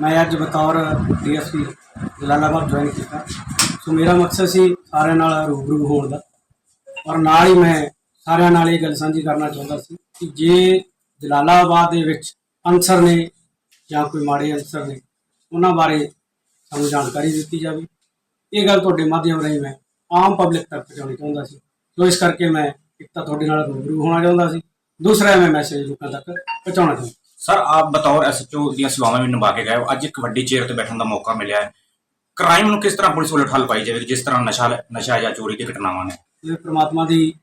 ਮੈਂ ਅੱਜ ਬਤੌਰ ਡੀਐਸਪੀ ਜਲਾਲਾਬਾਦ ਜੁਆਇਨ ਕੀਤਾ। ਸੋ ਮੇਰਾ ਮਕਸਦ ਸੀ ਸਾਰਿਆਂ ਨਾਲ ਰੂਬਰੂ ਹੋਣ ਦਾ ਔਰ ਨਾਲ ਹੀ ਮੈਂ ਸਾਰਿਆਂ ਨਾਲ ਇਹ ਗੱਲ ਸਾਂਝੀ ਕਰਨਾ ਚਾਹੁੰਦਾ ਸੀ ਕਿ ਜੇ ਜਲਾਲਾਬਾਦ ਦੇ ਵਿੱਚ ਅਨਸਰ ਨੇ ਜਾਂ ਕੋਈ ਮਾੜੇ ਅਨਸਰ ਨੇ, ਉਹਨਾਂ ਬਾਰੇ ਸਾਨੂੰ ਜਾਣਕਾਰੀ ਦਿੱਤੀ ਜਾਵੇ। ਇਹ ਗੱਲ ਤੁਹਾਡੇ ਮਾਧਿਅਮ ਰਾਹੀਂ ਮੈਂ ਆਮ ਪਬਲਿਕ ਤੱਕ ਪਹੁੰਚਾਉਣੀ ਚਾਹੁੰਦਾ ਸੀ। ਸੋ ਇਸ ਕਰਕੇ ਮੈਂ ਇੱਕ ਤਾਂ ਤੁਹਾਡੇ ਨਾਲ ਰੂਬਰੂ ਹੋਣਾ ਚਾਹੁੰਦਾ ਸੀ। ਦੂਸਰਾ ਮੈਂ ਮੈਸੇਜ ਲੋਕਾਂ ਤੱਕ ਪਹੁੰਚਾਉਣਾ ਚਾਹੁੰਦਾ। ਸਰ ਆਪ ਬਤੌਰ ਐਸਐਚਓ ਦੀਆਂ ਸੇਵਾਵਾਂ ਵੀ ਨਿਭਾ ਕੇ ਗਏ ਹੋ। ਅੱਜ ਇੱਕ ਵੱਡੀ ਚੇਅਰ ਤੇ ਬੈਠਣ ਦਾ ਮੌਕਾ ਮਿਲਿਆ ਹੈ। ਕ੍ਰਾਈਮ ਨੂੰ ਕਿਸ ਤਰ੍ਹਾਂ ਪੁਲਿਸ ਵੱਲੋਂ ਠੱਲ ਪਾਈ ਜਾਵੇ ਜਿਸ ਤਰ੍ਹਾਂ ਨਸ਼ਾ ਨਸ਼ਾ ਜਾਂ ਚੋਰੀ ਦੀ ਘਟਨਾਵਾਂ ਨੇ? ਇਹ ਪ੍ਰਮਾਤਮਾ ਦੀ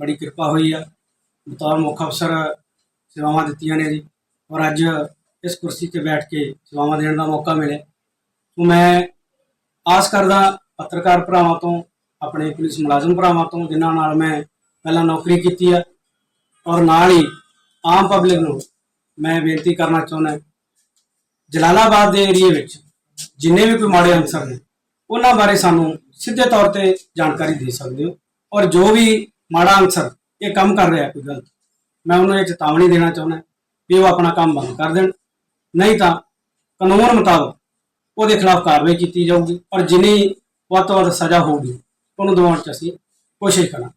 ਬੜੀ ਕਿਰਪਾ ਹੋਈ ਆ। ਬਤੌਰ ਮੁੱਖ ਅਫਸਰ ਸੇਵਾਵਾਂ ਦਿੱਤੀਆਂ ਨੇ ਜੀ। ਔਰ ਅੱਜ ਇਸ ਕੁਰਸੀ ਤੇ ਬੈਠ ਕੇ ਸੇਵਾਵਾਂ ਦੇਣ ਦਾ ਮੌਕਾ ਮਿਲਿਆ ਸੋ ਮੈਂ ਆਸ ਕਰਦਾ ਪੱਤਰਕਾਰ ਭਰਾਵਾਂ ਤੋਂ, ਆਪਣੇ ਪੁਲਿਸ ਮੁਲਾਜ਼ਮ ਭਰਾਵਾਂ ਤੋਂ, ਜਿਨ੍ਹਾਂ ਨਾਲ ਮੈਂ ਪਹਿਲਾਂ ਨੌਕਰੀ ਕੀਤੀ ਆ। ਔਰ ਨਾਲ ਹੀ ਆਮ ਪਬਲਿਕ ਨੂੰ ਮੈਂ ਬੇਨਤੀ ਕਰਨਾ ਚਾਹੁੰਦਾ ਜਲਾਲਾਬਾਦ ਦੇ ਏਰੀਏ ਵਿੱਚ ਜਿੰਨੇ ਵੀ ਕੋਈ ਮਾੜੇ ਅਨਸਰ ਨੇ, ਉਹਨਾਂ ਬਾਰੇ ਸਾਨੂੰ ਸਿੱਧੇ ਤੌਰ ਤੇ ਜਾਣਕਾਰੀ ਦੇ ਸਕਦੇ ਹੋ। ਔਰ ਜੋ ਵੀ ਮਾੜਾ ਅਨਸਰ ਇਹ ਕੰਮ ਕਰ ਰਿਹਾ, ਕੋਈ ਗਲਤ, ਮੈਂ ਉਹਨੂੰ ਇਹ ਚੇਤਾਵਨੀ ਦੇਣਾ ਚਾਹੁੰਦਾ ਵੀ ਉਹ ਆਪਣਾ ਕੰਮ ਬੰਦ ਕਰ ਦੇਣ। ਨਹੀਂ ਤਾਂ ਕਾਨੂੰਨ ਮੁਤਾਬਕ ਉਹਦੇ ਖਿਲਾਫ ਕਾਰਵਾਈ ਕੀਤੀ ਜਾਊਗੀ, ਔਰ ਜਿੰਨੀ ਵੱਧ ਤੋਂ ਵੱਧ ਸਜ਼ਾ ਹੋਊਗੀ, ਉਹਨੂੰ ਦਿਵਾਉਣ ਚ ਅਸੀਂ ਕੋਸ਼ਿਸ਼ ਕਰਾਂਗੇ।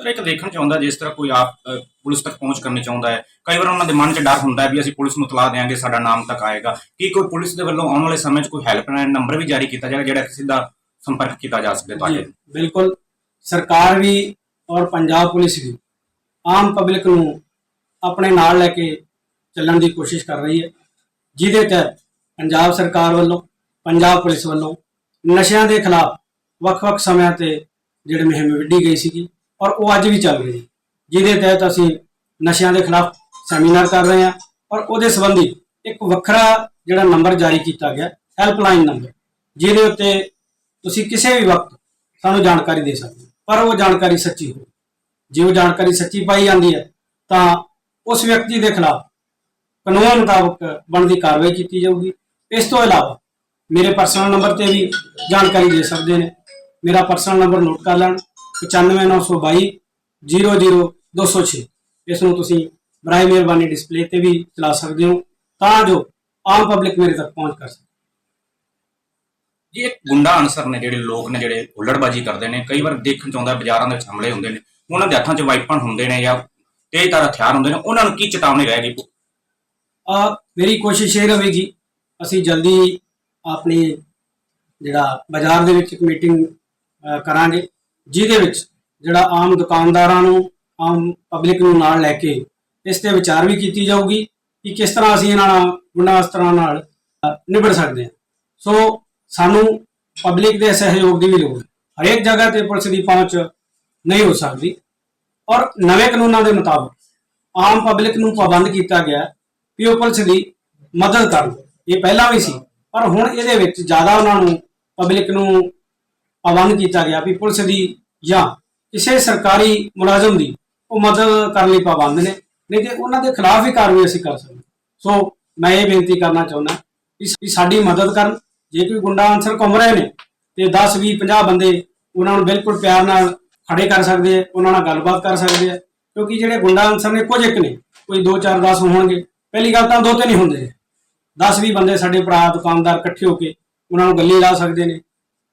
ਸਰ ਇੱਕ ਦੇਖਣ ਚਾਹੁੰਦਾ ਜਿਸ ਤਰ੍ਹਾਂ ਕੋਈ ਆਪ ਅ, ਪੁਲਿਸ ਤੱਕ ਪਹੁੰਚ ਕਰਨੀ ਚਾਹੁੰਦਾ ਹੈ ਕਈ ਵਾਰ ਉਹਨਾਂ ਦੇ ਮਨ 'ਚ ਡਰ ਹੁੰਦਾ ਹੈ ਵੀ ਅਸੀਂ ਪੁਲਿਸ ਨੂੰ ਤਲਾ ਦੇਾਂਗੇ ਸਾਡਾ ਨਾਮ ਤੱਕ ਆਏਗਾ। ਕੀ ਕੋਈ ਪੁਲਿਸ ਦੇ ਵੱਲੋਂ ਆਉਣ ਵਾਲੇ ਸਮੇਂ 'ਚ ਕੋਈ ਹੈਲਪਲਾਈਨ ਨੰਬਰ ਵੀ ਜਾਰੀ ਕੀਤਾ ਜਾਏਗਾ ਜਿਹੜਾ ਸਿੱਧਾ ਸੰਪਰਕ ਕੀਤਾ ਜਾ ਸਕੇ ਤੁਹਾਡੇ ਜੀ, ਬਿਲਕੁਲ। ਸਰਕਾਰ ਵੀ ਔਰ ਪੰਜਾਬ ਪੁਲਿਸ ਵੀ ਆਮ ਪਬਲਿਕ ਨੂੰ ਆਪਣੇ ਨਾਲ ਲੈ ਕੇ ਚੱਲਣ ਦੀ ਕੋਸ਼ਿਸ਼ ਕਰ ਰਹੀ ਹੈ। ਜਿਹਦੇ ਤਹਿਤ ਪੰਜਾਬ ਸਰਕਾਰ ਵੱਲੋਂ ਪੰਜਾਬ ਪੁਲਿਸ ਵੱਲੋਂ ਨਸ਼ਿਆਂ ਦੇ ਖਿਲਾਫ ਵੱਖ-ਵੱਖ ਸਮਿਆਂ ਤੇ ਜਿਹੜੇ ਮੁਹਿੰਮ ਵਿੱਢੀ ਗਈ ਸੀਗੀ ਔਰ ਉਹ ਅੱਜ ਵੀ ਚੱਲ ਰਹੀ ਹੈ। ਜਿਹਦੇ ਤਹਿਤ ਅਸੀਂ ਨਸ਼ਿਆਂ ਦੇ ਖਿਲਾਫ ਸੈਮੀਨਾਰ ਕਰ ਰਹੇ ਹਾਂ ਔਰ ਉਹਦੇ ਸੰਬੰਧੀ ਇੱਕ ਵੱਖਰਾ ਜਿਹੜਾ ਨੰਬਰ ਜਾਰੀ ਕੀਤਾ ਗਿਆ, ਹੈਲਪਲਾਈਨ ਨੰਬਰ, ਜਿਹਦੇ ਉੱਤੇ ਤੁਸੀਂ ਕਿਸੇ ਵੀ ਵਕਤ ਸਾਨੂੰ ਜਾਣਕਾਰੀ ਦੇ ਸਕਦੇ ਹੋ। ਪਰ ਉਹ ਜਾਣਕਾਰੀ ਸੱਚੀ ਹੋਵੇ। ਜੇ ਉਹ ਜਾਣਕਾਰੀ ਸੱਚੀ ਪਾਈ ਜਾਂਦੀ ਹੈ, ਤਾਂ ਉਸ ਵਿਅਕਤੀ ਦੇ ਖਿਲਾਫ ਕਾਨੂੰਨ ਮੁਤਾਬਕ ਬਣਦੀ ਕਾਰਵਾਈ ਕੀਤੀ ਜਾਊਗੀ। ਇਸ ਤੋਂ ਇਲਾਵਾ ਮੇਰੇ ਪਰਸਨਲ ਨੰਬਰ ਤੇ ਵੀ ਜਾਣਕਾਰੀ ਦੇ ਸਕਦੇ ਨੇ। ਮੇਰਾ ਪਰਸਨਲ ਨੰਬਰ ਨੋਟ ਕਰ ਲੈਣ। 95922 00206 ਇਸ ਨੂੰ ਤੁਸੀਂ ਬਰਾਏ ਮਿਹਰਬਾਨੀ ਡਿਸਪਲੇ ਤੇ ਵੀ ਚਲਾ ਸਕਦੇ ਹੋ ਤਾਂ ਜੋ ਆਮ ਪਬਲਿਕ ਮੇਰੇ ਤੱਕ ਪਹੁੰਚ ਕਰ ਸਕੇ। ਜੀ ਇੱਕ ਗੁੰਡਾ ਅਨਸਰ ਨੇ ਜਿਹੜੇ ਲੋਕ ਨੇ ਜਿਹੜੇ ਹੁੱਲੜਬਾਜੀ ਕਰਦੇ ਨੇ ਕਈ ਵਾਰ ਦੇਖਣ ਚ ਆਉਂਦਾ ਬਾਜ਼ਾਰਾਂ ਦੇ ਵਿੱਚ ਹਮਲੇ ਹੁੰਦੇ ਨੇ ਉਹਨਾਂ ਦੇ ਹੱਥਾਂ 'ਚ ਵਾਈਪਨ ਹੁੰਦੇ ਨੇ ਜਾਂ ਤੇਜ਼ਧਾਰ ਹਥਿਆਰ ਹੁੰਦੇ ਨੇ ਉਹਨਾਂ ਨੂੰ ਕੀ ਚੇਤਾਵਨੀ ਰਹੇਗੀ? ਆ ਮੇਰੀ ਕੋਸ਼ਿਸ਼ ਇਹ ਰਹੇਗੀ ਅਸੀਂ ਜਲਦੀ ਆਪਣੀ ਜਿਹੜਾ ਬਾਜ਼ਾਰ ਦੇ ਵਿੱਚ ਇੱਕ ਮੀਟਿੰਗ ਕਰਾਂਗੇ। ਜਿਹਦੇ ਵਿੱਚ ਜਿਹੜਾ ਆਮ ਦੁਕਾਨਦਾਰਾਂ ਨੂੰ, ਆਮ ਪਬਲਿਕ ਨੂੰ ਨਾਲ ਲੈ ਕੇ ਇਸ ਤੇ ਵਿਚਾਰ ਵੀ ਕੀਤੀ ਜਾਊਗੀ ਕਿ ਕਿਸ ਤਰ੍ਹਾਂ ਅਸੀਂ ਇਹਨਾਂ ਨਾਲ ਗੁੰਡਾ ਅਸਤਰਾਂ ਨਾਲ ਨਿਬੜ ਸਕਦੇ ਹਾਂ। ਸੋ ਸਾਨੂੰ ਪਬਲਿਕ ਦੇ ਸਹਿਯੋਗ ਦੀ ਵੀ ਲੋੜ ਹੈ। ਹਰੇਕ ਜਗ੍ਹਾ ਤੇ ਪੁਲਿਸ ਦੀ ਪਹੁੰਚ ਨਹੀਂ ਹੋ ਸਕਦੀ। ਔਰ ਨਵੇਂ ਕਾਨੂੰਨਾਂ ਦੇ ਮੁਤਾਬਕ ਆਮ ਪਬਲਿਕ ਨੂੰ ਪਾਬੰਦ ਕੀਤਾ ਗਿਆ ਕਿ ਉਹ ਪੁਲਿਸ ਦੀ ਮਦਦ ਕਰਨ। ਇਹ ਪਹਿਲਾਂ ਵੀ ਸੀ, ਪਰ ਹੁਣ ਇਹਦੇ ਵਿੱਚ ਜ਼ਿਆਦਾ ਉਹਨਾਂ ਨੂੰ ਪਬਲਿਕ ਨੂੰ ਪਾਬੰਦ ਕੀਤਾ ਗਿਆ ਵੀ ਪੁਲਿਸ ਦੀ ਜਾਂ ਕਿਸੇ ਸਰਕਾਰੀ ਮੁਲਾਜ਼ਮ ਦੀ ਉਹ ਮਦਦ ਕਰਨ ਲਈ ਪਾਬੰਦ ਨੇ, ਨਹੀਂ ਤੇ ਉਹਨਾਂ ਦੇ ਖਿਲਾਫ ਹੀ ਕਾਰਵਾਈ ਅਸੀਂ ਕਰ ਸਕਦੇ ਸੋ ਮੈਂ ਇਹ ਬੇਨਤੀ ਕਰਨਾ ਚਾਹੁੰਦਾ ਕਿ ਸਾਡੀ ਮਦਦ ਕਰਨ, ਜੇ ਕੋਈ ਗੁੰਡਾ ਅਨਸਰ ਘੁੰਮ ਰਹੇ ਨੇ ਤੇ 10 20 50 ਬੰਦੇ ਉਹਨਾਂ ਨੂੰ ਬਿਲਕੁਲ ਪਿਆਰ ਨਾਲ ਖੜੇ ਕਰ ਸਕਦੇ ਆ, ਉਹਨਾਂ ਨਾਲ ਗੱਲਬਾਤ ਕਰ ਸਕਦੇ ਆ, ਕਿਉਂਕਿ ਜਿਹੜੇ ਗੁੰਡਾ ਅਨਸਰ ਨੇ ਕੁਝ ਇੱਕ ਨੇ, ਕੋਈ 2 4 10 ਹੋਣਗੇ। ਪਹਿਲੀ ਗੱਲ ਤਾਂ ਦੋ ਤੇ ਨਹੀਂ ਹੁੰਦੇ। 10 20 ਬੰਦੇ ਸਾਡੇ ਭਰਾ ਦੁਕਾਨਦਾਰ ਇਕੱਠੇ ਹੋ ਕੇ ਉਹਨਾਂ ਨੂੰ ਗੱਲੀ ਲਾ ਸਕਦੇ ਨੇ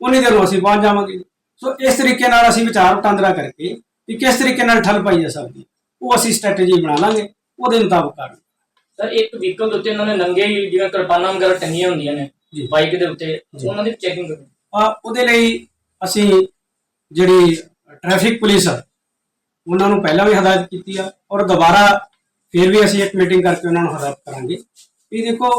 ਉਨੀ ਦੇਰ ਨੂੰ ਅਸੀਂ ਪਹੁੰਚ ਜਾਵਾਂਗੇ ਸੋ ਇਸ ਤਰੀਕੇ ਨਾਲ ਅਸੀਂ ਵਿਚਾਰ ਵਟਾਂਦਰਾ ਕਰਕੇ ਕਿ ਕਿਸ ਤਰੀਕੇ ਨਾਲ ਠੱਲ ਪਾਈ ਜਾ ਸਕਦੀ ਉਹ ਅਸੀਂ ਸਟ੍ਰੈਟਜੀ ਬਣਾ ਲਾਂਗੇ ਉਹਦੇ ਮੁਤਾਬਕ ਕਰਾਂਗੇ ਸਰ ਇੱਕ ਵਹੀਕਲ ਦੇ ਉੱਤੇ ਉਹਨਾਂ ਨੇ ਨੰਗੇ ਹੀ ਜਿਵੇਂ ਕਿਰਪਾਨਾਂ ਵਗੈਰਾ ਟੰਗੀਆਂ ਹੁੰਦੀਆਂ ਨੇ। ਬਾਈਕ ਦੇ ਉੱਤੇ। ਉਹਨਾਂ ਦੀ ਚੈਕਿੰਗ ਆ ਉਹਦੇ ਲਈ ਅਸੀਂ ਜਿਹੜੀ ਟ੍ਰੈਫਿਕ ਪੁਲਿਸ ਆ ਉਹਨਾਂ ਨੂੰ ਪਹਿਲਾਂ ਵੀ ਹਦਾਇਤ ਕੀਤੀ ਆ ਔਰ ਦੁਬਾਰਾ ਫਿਰ ਵੀ ਅਸੀਂ ਇੱਕ ਮੀਟਿੰਗ ਕਰਕੇ ਉਹਨਾਂ ਨੂੰ ਹਦਾਇਤ ਕਰਾਂਗੇ। ਵੀ ਦੇਖੋ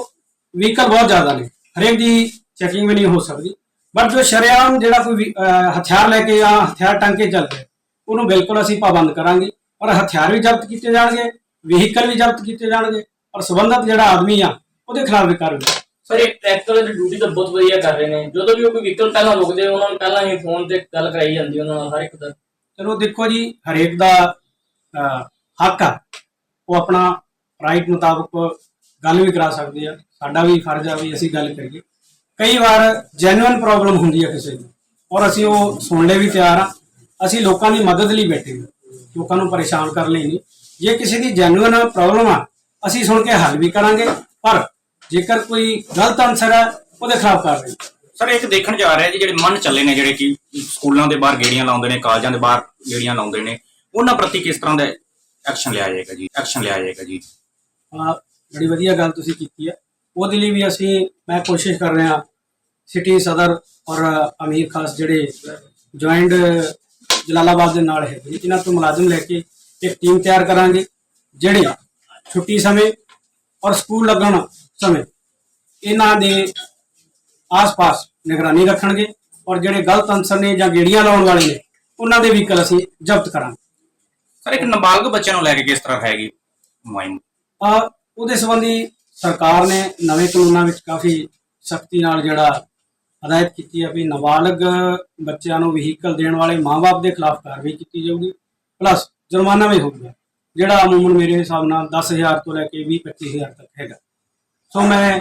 ਵਹੀਕਲ ਬਹੁਤ ਜ਼ਿਆਦਾ ਨੇ ਹਰੇਕ ਦੀ ਚੈਕਿੰਗ ਵੀ ਨਹੀਂ ਹੋ ਸਕਦੀ। ਬਟ ਜੋ ਸ਼ਰੇਆਮ ਜਿਹੜਾ ਕੋਈ ਹਥਿਆਰ ਲੈ ਕੇ ਜਾਂ ਹਥਿਆਰ ਟੰਗ ਕੇ ਚੱਲ ਰਿਹਾ ਉਹਨੂੰ ਬਿਲਕੁਲ ਅਸੀਂ ਪਾਬੰਦ ਕਰਾਂਗੇ ਔਰ ਹਥਿਆਰ ਵੀ ਜ਼ਬਤ ਕੀਤੇ ਜਾਣਗੇ ਵਹੀਕਲ ਵੀ ਜ਼ਬਤ ਕੀਤੇ ਜਾਣਗੇ ਔਰ ਸੰਬੰਧਤ ਜਿਹੜਾ ਆਦਮੀ ਆ ਉਹਦੇ ਖਿਲਾਫ ਵੀ ਕਾਰਵਾਈ ਸਰ ਇੱਕ ਟਰੈਕਟਰ ਦੀ ਡਿਊਟੀ ਤਾਂ ਬਹੁਤ ਵਧੀਆ ਕਰ ਰਹੇ ਨੇ। ਜਦੋਂ ਵੀ ਉਹ ਕੋਈ ਵਹੀਕਲ ਪਹਿਲਾਂ ਰੁਕਦੇ ਉਹਨਾਂ ਨੂੰ ਪਹਿਲਾਂ ਹੀ ਫੋਨ ਤੇ ਗੱਲ ਕਰਾਈ ਜਾਂਦੀ ਉਹਨਾਂ ਨਾਲ ਹਰ ਇੱਕ ਦਾ। ਚਲੋ ਦੇਖੋ ਜੀ ਹਰੇਕ ਦਾ ਹੱਕ ਆ। ਉਹ ਆਪਣਾ ਰਾਈਟ ਮੁਤਾਬਕ ਗੱਲ ਵੀ ਕਰਾ ਸਕਦੇ ਆ। ਸਾਡਾ ਵੀ ਫਰਜ਼ ਆ ਵੀ ਅਸੀਂ ਗੱਲ ਕਰੀਏ। ਕਈ ਵਾਰ ਜੈਨੂਇਨ ਪ੍ਰੋਬਲਮ ਹੁੰਦੀ ਆ ਕਿਸੇ ਨੂੰ ਔਰ ਅਸੀਂ ਉਹ ਸੁਣ ਲਈ ਵੀ ਤਿਆਰ ਆ। ਅਸੀਂ ਲੋਕਾਂ ਦੀ ਮਦਦ ਲਈ ਬੈਠੇ ਹਾਂ। ਲੋਕਾਂ ਨੂੰ ਪਰੇਸ਼ਾਨ ਕਰਨ ਲਈ ਨਹੀਂ। ਜੇ ਕਿਸੇ ਦੀ ਜੈਨੂਇਨ ਪ੍ਰੋਬਲਮ ਆ ਅਸੀਂ ਸੁਣ ਕੇ ਹੱਲ ਵੀ ਕਰਾਂਗੇ। ਪਰ ਜੇਕਰ ਕੋਈ ਗਲਤ ਅਨਸਰ ਹੈ ਉਹਦੇ ਖਿਲਾਫ ਕਾਰਵਾਈ ਸਰ ਇੱਕ ਦੇਖਣ ਜਾ ਰਿਹਾ ਜੀ ਜਿਹੜੇ ਮਨ ਚੱਲੇ ਨੇ ਜਿਹੜੇ ਕਿ ਸਕੂਲਾਂ ਦੇ ਬਾਹਰ ਗੇੜੀਆਂ ਲਾਉਂਦੇ ਨੇ ਕਾਲਜਾਂ ਦੇ ਬਾਹਰ ਗੇੜੀਆਂ ਲਾਉਂਦੇ ਨੇ ਉਹਨਾਂ ਪ੍ਰਤੀ ਕਿਸ ਤਰ੍ਹਾਂ ਦਾ ਐਕਸ਼ਨ ਲਿਆ ਜਾਏਗਾ ਜੀ? ਐਕਸ਼ਨ ਲਿਆ ਜਾਏਗਾ ਜੀ। ਆ ਬੜੀ ਵਧੀਆ ਗੱਲ ਤੁਸੀਂ ਕੀਤੀ ਹੈ। ਉਹਦੇ ਲਈ ਵੀ ਅਸੀਂ ਮੈਂ ਕੋਸ਼ਿਸ਼ ਕਰ ਰਿਹਾ ਸਿਟੀ ਸਦਰ ਔਰ ਅਮੀਰ ਖਾਸ ਜਿਹੜੇ ਜੁਆਇੰਟ ਜਲਾਲਾਬਾਦ ਦੇ ਨਾਲ ਹੈ ਇਹਨਾਂ ਤੋਂ ਮੁਲਾਜ਼ਮ ਲੈ ਕੇ ਇੱਕ ਟੀਮ ਤਿਆਰ ਕਰਾਂਗੇ ਜਿਹੜੀ ਛੁੱਟੀ ਸਮੇਂ ਔਰ ਸਕੂਲ ਲੱਗਣ ਸਮੇਂ ਇਹਨਾਂ ਦੇ ਆਸ-ਪਾਸ ਨਿਗਰਾਨੀ ਰੱਖਣਗੇ ਔਰ ਜਿਹੜੇ ਗਲਤ ਅਨਸਰ ਨੇ ਜਾਂ ਗੇੜੀਆਂ ਲਾਉਣ ਵਾਲੇ ਨੇ ਉਹਨਾਂ ਦੇ ਵਹੀਕਲ ਅਸੀਂ ਜ਼ਬਤ ਕਰਾਂਗੇ। ਸਰ ਇੱਕ ਨਾਬਾਲਗ ਬੱਚਿਆਂ ਨੂੰ ਲੈ ਕੇ ਕਿਸ ਤਰ੍ਹਾਂ ਹੈਗੀ ਮੁਹਿੰਮ? ਆ ਉਹਦੇ ਸੰਬੰਧੀ ਸਰਕਾਰ ਨੇ ਨਵੇਂ ਕਾਨੂੰਨਾਂ ਵਿੱਚ ਕਾਫੀ ਸਖਤੀ ਨਾਲ ਜਿਹੜਾ ਹਦਾਇਤ ਕੀਤੀ ਹੈ ਵੀ ਨਾਬਾਲਗ ਬੱਚਿਆਂ ਨੂੰ ਵਹੀਕਲ ਦੇਣ ਵਾਲੇ ਮਾਪੇ ਦੇ ਖਿਲਾਫ ਕਾਰਵਾਈ ਕੀਤੀ ਜਾਊਗੀ ਪਲੱਸ ਜੁਰਮਾਨਾ ਵੀ ਹੋਊਗਾ ਜਿਹੜਾ ਅਮੂਮਨ ਮੇਰੇ ਹਿਸਾਬ ਨਾਲ 10000 ਤੋਂ ਲੈ ਕੇ 20 25000 ਤੱਕ ਹੈਗਾ। ਸੋ ਮੈਂ